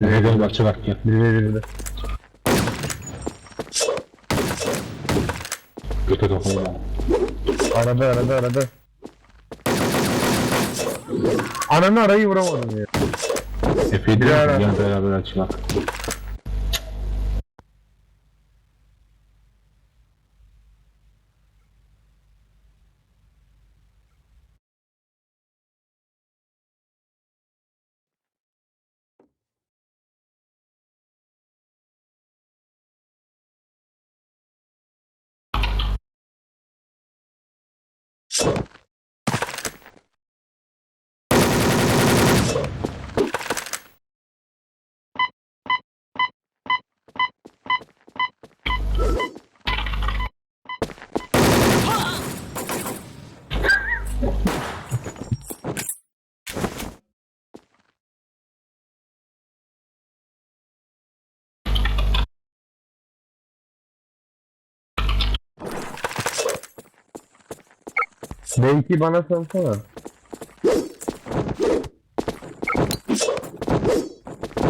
Nereye gel bak. Biri biri biri. Göte kafayı ya. Arada arada arada. Ananı arayı vuramadım ya. Efe'yi Bir de ara. beraber you B2 bana salsana.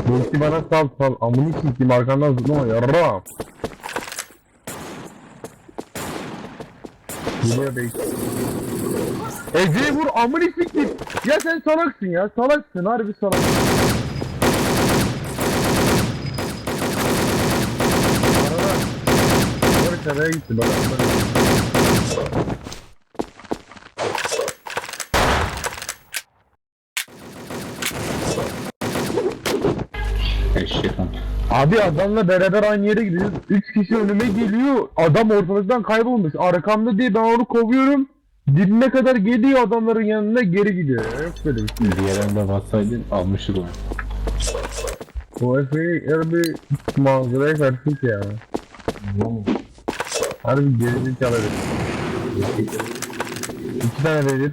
B2 bana sal sal. Amını sikeyim arkandan zıplama yarram. Buraya B2. Ece'yi vur amını sikeyim. Ya sen salaksın ya salaksın harbi salaksın. Arada. Oraya gitti bak. Abi adamla beraber aynı yere gidiyoruz. Üç kişi önüme geliyor. Adam ortalıktan kaybolmuş. Arkamda diye ben onu kovuyorum. Dibine kadar geliyor adamların yanına geri gidiyor. Yok böyle bir şey. Diğer elde bassaydın almıştık onu. Bu Efe'yi her bir manzaraya karşı ki ya. Harbi geri çalarız. İki tane verir.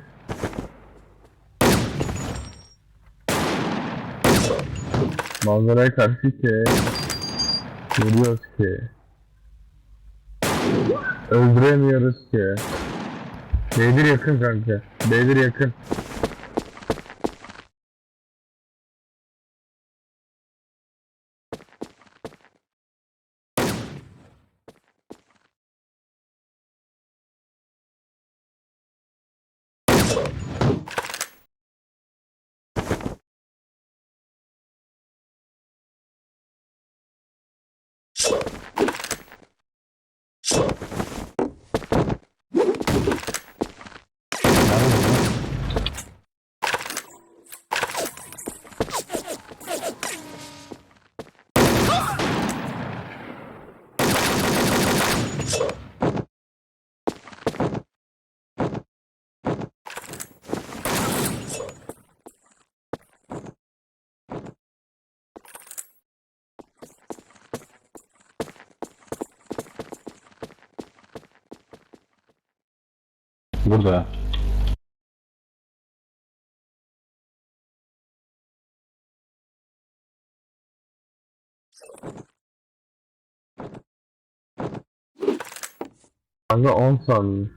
Manzaraya karşı ki. Görüyoruz ki. Öldüremiyoruz ki. B1 yakın kanka. B1 yakın. Burada. Kanka 10 saniye.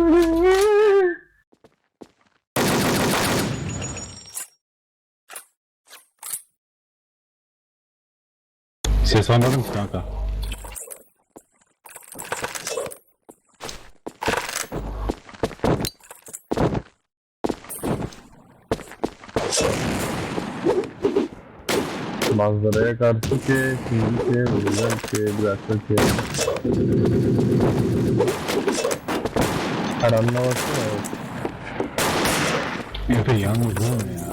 Ses anladın mı kanka? Manzaraya karşı ki, şimdi ki, buradan ki, bir dakika ki. Karanlığa baksana. Efe yalnız olma ya.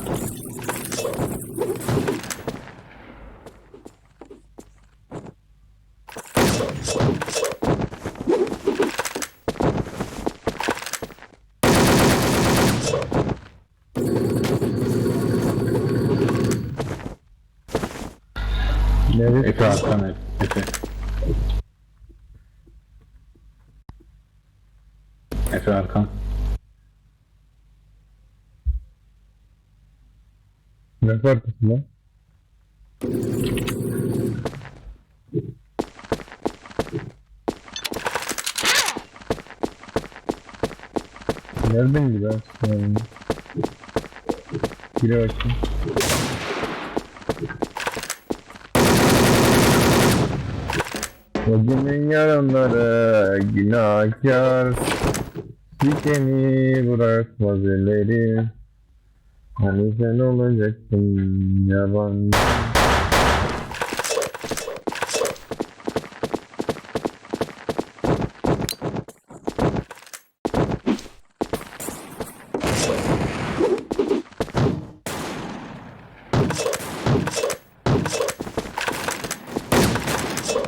bakıyor arkam. Ne fark etti lan? Nereden gidiyor aslında? Gire bakayım. Bugünün yarınları günahkar Dikeni bırakmaz ellerim Hani sen olacaksın yabancı.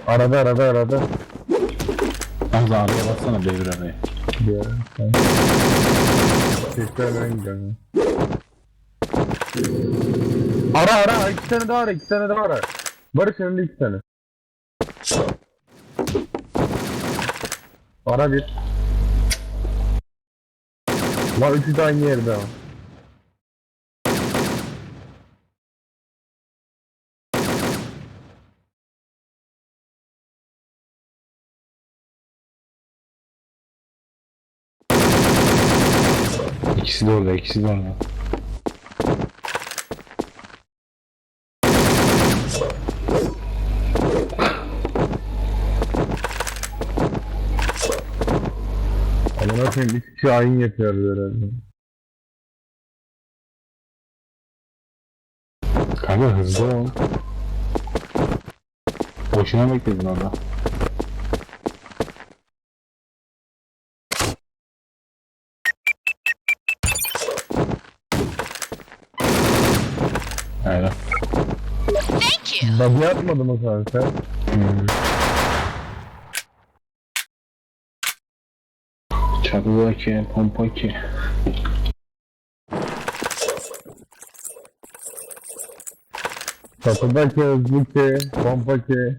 Arada arada arada. Hamza araya bassana devir araya. Ya sen Tekrar ben gidiyorum Ara ara. İki tane daha ara iki tane daha ara. Barış önünde iki tane. Ara bir. Lan üçü de aynı yerde ama İkisi de orada, ikisi de orada. Amına koyayım üç kişi aynı yapıyoruz herhalde Kanka hızlı ol. Boşuna bekledin orada. Buggy atmadı mı kanka? Hmm. Çatıdaki pompa ki. Kapıdaki özlükte, pompaki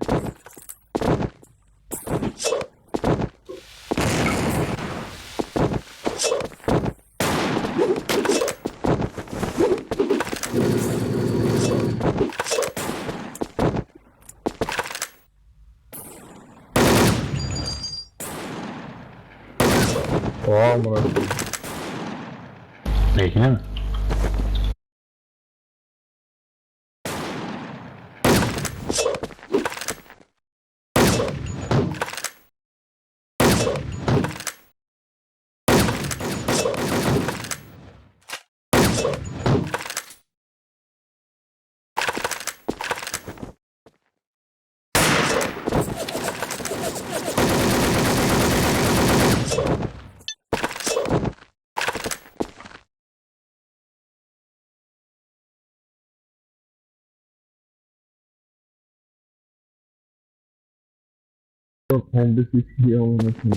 Oha amına koyayım. Bekle mi? Yok hem de üç kişi olmasın.